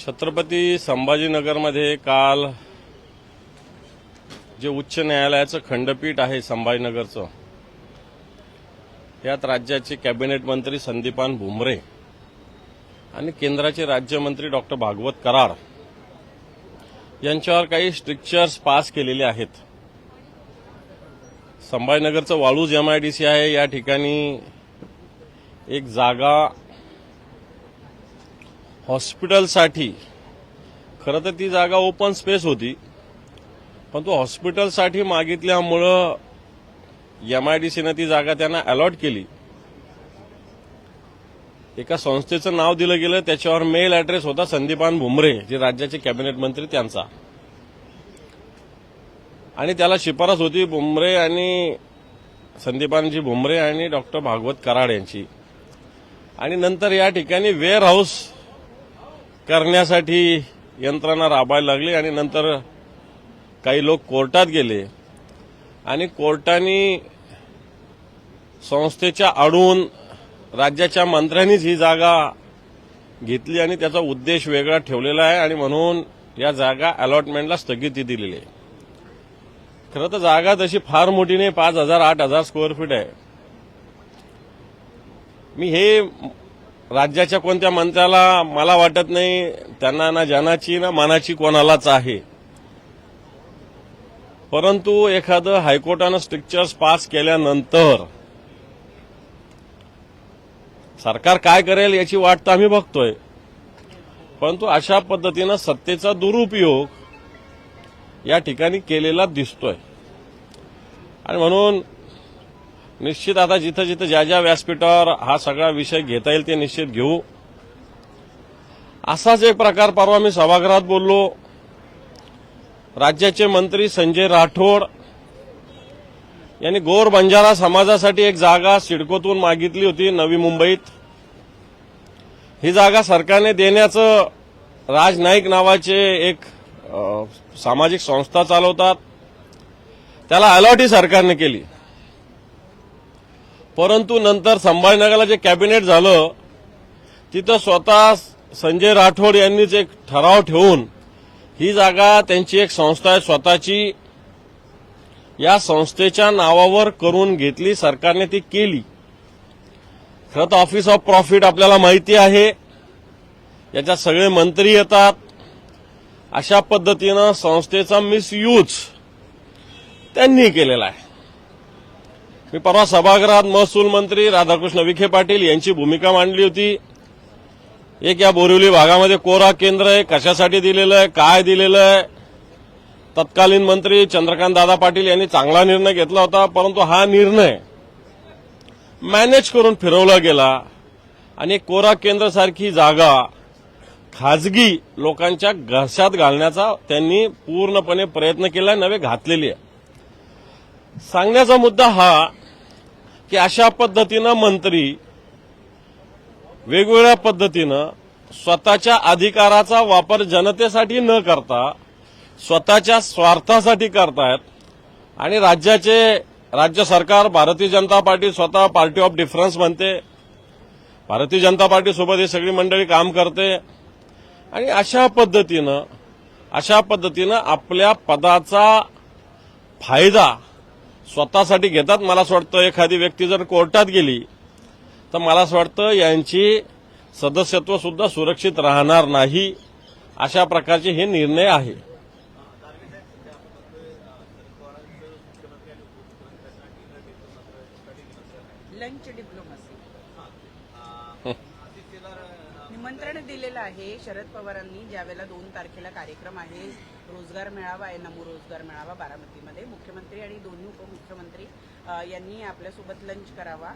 छत्रपती संभाजीनगरमध्ये काल जे उच्च न्यायालयाचं खंडपीठ आहे संभाजीनगरचं यात राज्याचे कॅबिनेट मंत्री संदीपान भुमरे आणि केंद्राचे राज्यमंत्री डॉक्टर भागवत कराड यांच्यावर काही स्ट्रिक्चर्स पास केलेले आहेत. संभाजीनगरचं वाळूज एमआयडीसी आहे. या ठिकाणी एक जागा हॉस्पिटलसाठी. खरं तर ती जागा ओपन स्पेस होती पण तो हॉस्पिटलसाठी मागितल्यामुळं एम आय डी सीनं ती जागा त्यांना अलॉट केली. एका संस्थेचं नाव दिलं गेलं त्याच्यावर मेल ऍड्रेस होता संदीपान भुमरे जे राज्याचे कॅबिनेट मंत्री त्यांचा. आणि त्याला शिफारस होती भुमरे आणि संदीपानजी भुमरे आणि डॉक्टर भागवत कराड यांची. आणि नंतर या ठिकाणी वेअर हाऊस करण्यासाठी यंत्रणा राबायला लागली आणि नंतर काही लोक कोर्टात गेले. आणि कोर्टाने संस्थेच्या आडून राज्याच्या मंत्र्यांनीच ही जागा घेतली आणि त्याचा उद्देश वेगळा ठेवलेला आहे आणि म्हणून या जागा अलॉटमेंटला स्थगिती दिलेली आहे. खरं तर जागा तशी फार मोठी नाही पाच हजार आठ हजार स्क्वेअर फीट आहे. मी हे राज्याच्या कोणत्या मंत्र्याला मला वाटत नाही त्यांना ना जनाची ना मनाची कोणालाच आहे. परंतु एखादं हायकोर्टानं स्ट्रिक्चर्स पास केल्यानंतर सरकार काय करेल याची वाट तर आम्ही बघतोय. परंतु अशा पद्धतीनं सत्तेचा दुरुपयोग या ठिकाणी केलेला दिसतोय. आणि म्हणून निश्चित आता जिथं जिथं ज्या ज्या व्यासपीठावर हा सगळा विषय घेता येईल ते निश्चित घेऊ. असाच एक प्रकार परवा मी सभागृहात बोललो. राज्याचे मंत्री संजय राठोड यांनी गोर बंजारा समाजासाठी एक जागा सिडकोतून मागितली होती नवी मुंबईत. ही जागा सरकारने देण्याचं राज नाईक नावाचे एक सामाजिक संस्था चालवतात. त्याला अलॉटी सरकारने केली. परंतु नंतर संभाजीनगरला जे कॅबिनेट झालं तिथं स्वतः संजय राठोड यांनीच एक ठराव ठेवून ही जागा त्यांची एक संस्था आहे स्वतःची. या संस्थेच्या नावावर करून घेतली सरकारने ती केली. खरं तर ऑफिस ऑफ प्रॉफिट आपल्याला माहिती आहे. याच्यात सगळे मंत्री येतात. अशा पद्धतीनं संस्थेचा मिसयूज त्यांनी केलेला आहे. मी परवा सभागृहात महसूल मंत्री राधाकृष्ण विखे पाटील यांची भूमिका मांडली होती. एक या बोरिवली भागामध्ये कोरा केंद्र आहे. कशासाठी दिलेलं आहे? काय दिलेलं आहे? तत्कालीन मंत्री चंद्रकांत दादा पाटील यांनी चांगला निर्णय घेतला होता परंतु हा निर्णय मॅनेज करून फिरवला गेला आणि कोरा केंद्र सारखी जागा खाजगी लोकांच्या घशात घालण्याचा त्यांनी पूर्णपणे प्रयत्न केला नवे घातलेली आहे. सांगण्याचा मुद्दा हा की अशा पद्धतीनं मंत्री वेगवेगळ्या पद्धतीनं स्वतःच्या अधिकाराचा वापर जनतेसाठी न करता स्वतःच्या स्वार्थासाठी करतायत आणि राज्याचे राज्य सरकार भारतीय जनता पार्टी स्वतः पार्टी ऑफ डिफरन्स म्हणते. भारतीय जनता पार्टीसोबत ही सगळी मंडळी काम करते. आणि अशा पद्धतीनं अशा पद्धतीनं आपल्या पदाचा फायदा स्वतःसाठी घेतात. मला असं वाटतं एखादी व्यक्ती जर कोर्टात गेली तर मला असं वाटतं यांची सदस्यत्व सुद्धा सुरक्षित राहणार नाही अशा प्रकारचे हे निर्णय आहे. Lunch diplomacy. निमंत्रण दिलेलं आहे शरद पवारांनी ज्यावेळेला दोन तारखेला कार्यक्रम आहे. रोजगार मेळावा आहे नमो रोजगार मेळावा बारामतीमध्ये. मुख्यमंत्री आणि दोन्ही उपमुख्यमंत्री यांनी आपल्यासोबत लंच करावा.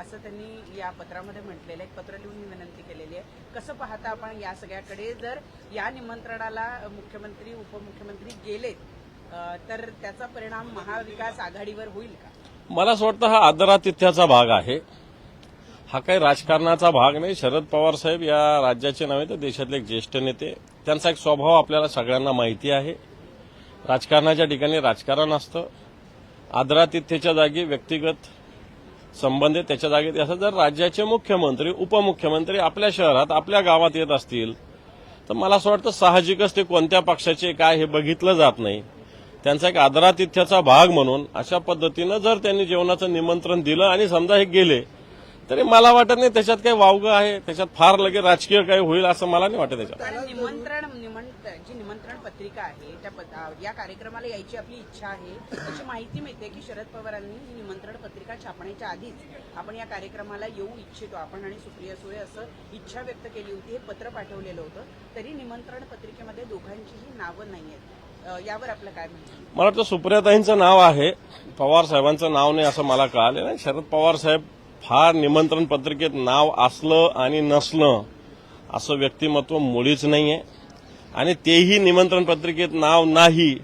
असं त्यांनी या पत्रामध्ये म्हटलेलं आहे. एक पत्र लिहून विनंती केलेली आहे. कसं पाहता आपण या सगळ्याकडे? जर या निमंत्रणाला मुख्यमंत्री उपमुख्यमंत्री गेलेत तर त्याचा परिणाम महाविकास आघाडीवर होईल का? मला असं वाटतं हा आदरातिथ्याचा भाग आहे. हा काही राजकारणाचा भाग नाही. शरद पवार साहेब या राज्याचे नव्हे तर देशातले एक ज्येष्ठ नेते. त्यांचा एक स्वभाव आपल्याला सगळ्यांना माहिती आहे. राजकारणाच्या ठिकाणी राजकारण असतं. आदरातिथ्याच्या जागी व्यक्तिगत संबंध त्याच्या जागी ते असं जर राज्याचे मुख्यमंत्री उपमुख्यमंत्री आपल्या शहरात आपल्या गावात येत असतील तर मला असं वाटतं साहजिकच ते कोणत्या पक्षाचे काय हे बघितलं जात नाही. त्यांचा एक आदरातिथ्याचा भाग म्हणून अशा पद्धतीनं जर त्यांनी जेवणाचं निमंत्रण दिलं आणि समजा हे गेले तरी मला वाटत नाही त्याच्यात काही वावगं आहे. त्याच्यात फार लगे राजकीय काही होईल असं मला नाही वाटत त्याच्यात. कारण निमंत्रण निमंत्रण जी निमंत्रण पत्रिका आहे त्या या कार्यक्रमाला यायची आपली इच्छा आहे. अशी माहिती मिळते की शरद पवारांनी ही निमंत्रण पत्रिका छापण्याच्या आधीच आपण या कार्यक्रमाला येऊ इच्छितो. आपण आणि सुप्रिया सुळे असं इच्छा व्यक्त केली होती हे पत्र पाठवलेलं होतं. तरी निमंत्रण पत्रिकेमध्ये दोघांचीही नावं नाही आहेत अ, यावर आपलं काय म्हणणं मला वाटतं सुप्रियाताईंचं नाव आहे. पवार साहेबांचं नाव नाही असं मला कळालं नाही शरद पवार साहेब फार निमंत्रण पत्रिकेत नाव असलं आणि नसलं असं व्यक्तिमत्व मुळीच नाही आहे आणि तेही निमंत्रण पत्रिकेत नाव नाही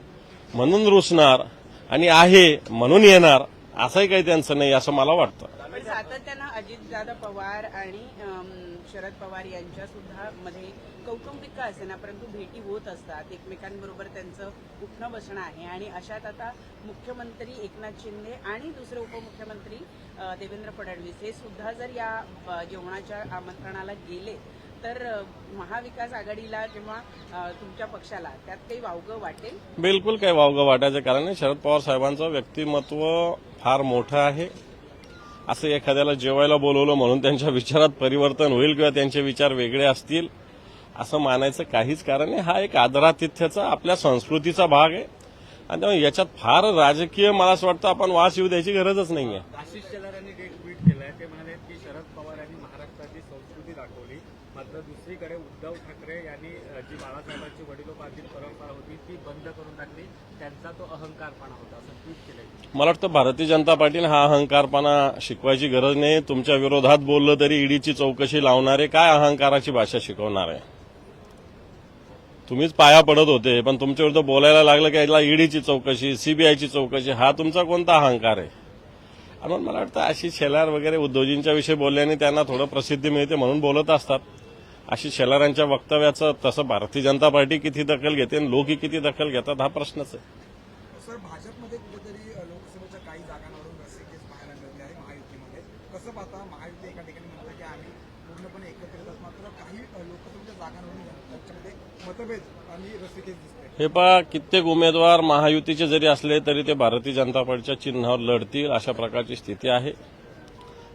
म्हणून रुसणार आणि आहे म्हणून येणार असंही काही त्यांचं नाही असं मला वाटतं. पण सातत्यानं अजितदादा पवार आणि शरद पवार यांच्या सुद्धा मध्ये कौटुंबिक का असेना परंतु भेटी होत असतात. एकमेकांबरोबर त्यांचं उठणं बसणं आहे. आणि अशात आता मुख्यमंत्री एकनाथ शिंदे आणि दुसरे उपमुख्यमंत्री देवेंद्र फडणवीस हे सुद्धा जर या जेवणाच्या आमंत्रणाला गेले तर महाविकास आघाडीला किंवा तुमच्या पक्षाला त्यात काही वावगं वाटेल? बिलकुल काही वावगं वाटायचं कारण शरद पवार साहेबांचं व्यक्तिमत्व फार मोठं आहे. असं एखाद्याला जेवायला बोलवलं म्हणून त्यांच्या विचारात परिवर्तन होईल किंवा त्यांचे विचार वेगळे असतील असं मानायचं काहीच कारण नाही. हा एक आदरातिथ्याचा आपल्या संस्कृतीचा भाग आहे. आणि त्यामुळे याच्यात फार राजकीय मला असं वाटतं आपण वास येऊ द्यायची गरजच नाहीये. आशिष शेलार यांनी एक ट्विट केलंय. ते म्हणाले की शरद पवार यांनी महाराष्ट्राची संस्कृती दाखवली. मात्र दुसरीकडे उद्धव ठाकरे यांनी जी बाळासाहेबांची वडिलोपार्जित परंपरा होती ती बंद करून टाकली. त्यांचा तो अहंकारपणा होता असं ट्विट केलं मला वाटतं भारतीय जनता पार्टीने हा अहंकारपणा शिकवायची गरज नाही. तुमच्या विरोधात बोललं तरी ईडीची चौकशी लावणारे काय अहंकाराची भाषा शिकवणार? आहे तुम्हीच पाया पडत होते पण तुमच्या विरुद्ध बोलायला लागलं की याला ईडीची चौकशी सीबीआयची चौकशी हा तुमचा कोणता अहंकार आहे? आणि मग मला वाटतं अशी शेलार वगैरे उद्योजींच्या विषयी बोलल्याने त्यांना थोडं प्रसिद्धी मिळते म्हणून बोलत असतात. आशिष शेलारांच्या वक्तव्याचं तसं भारतीय जनता पार्टी किती दखल घेते आणि लोकही किती दखल घेतात हा प्रश्नच आहे. सर भाजपमध्ये कुठेतरी लोकसभेच्या काही जागांवरून रस्सीखेच पाहायला मिळते आहे महायुतीमध्ये. कसं पाहता महायुती एका ठिकाणी म्हणतं की आम्ही पूर्णपणे एकत्र येतात मात्र काही लोकसभेच्या जागांवरून त्यांच्यामध्ये मतभेद आणि दिसते हे पहा कित्येक उमेदवार महायुतीचे जरी असले तरी ते भारतीय जनता पार्टीच्या चिन्हावर लढतील अशा प्रकारची स्थिती आहे.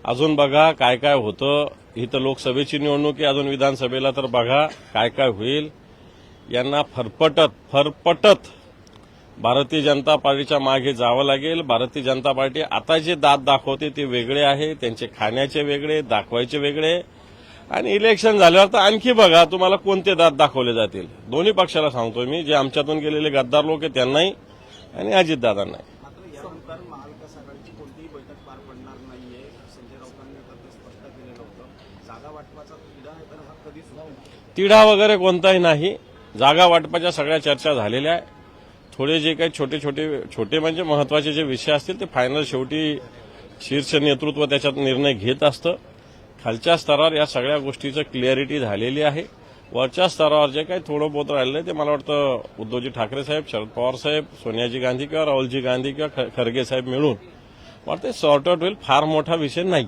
अजून बघा काय काय होतं. ही तर लोकसभेची निवडणूक आहे अजून विधानसभेला तर बघा काय काय होईल. यांना फरफटत फरफटत भारतीय जनता पार्टीच्या मागे जावं लागेल. भारतीय जनता पार्टी आता जे दात दाखवते ते वेगळे आहे. त्यांचे खाण्याचे वेगळे दाखवायचे वेगळे. आणि इलेक्शन झाल्यावर तर आणखी बघा तुम्हाला कोणते दात दाखवले जातील. दोन्ही पक्षाला सांगतोय मी. जे आमच्यातून गेलेले गद्दार लोक आहेत त्यांनाही आणि अजितदादांनाही मात्र यानंतर महाविकास आघाडीची कोणतीही बैठक पार पडणार नाहीये संजय राऊतांनी आता ते स्पष्ट केलेलं होतं जागा वाटपाचा तिढा वगैरे कोणताही नाही. जागा वाटपाच्या सगळ्या चर्चा झालेल्या आहे थोडे जे काही छोटे छोटे छोटे म्हणजे महत्त्वाचे जे विषय असतील ते फायनल शेवटी शीर्ष नेतृत्व त्याच्यात निर्णय घेत असतं. खालच्या स्तरावर या सगळ्या गोष्टीचं क्लिअरिटी झालेली आहे. वरच्या स्तरावर जे काही थोडं बहुत राहिलं आहे ते मला वाटतं उद्धवजी ठाकरे साहेब शरद पवार साहेब सोनियाजी गांधी किंवा राहुलजी गांधी किंवा ख- खरगे साहेब मिळून. वाटतं सॉर्ट आउट होईल. फार मोठा विषय नाही.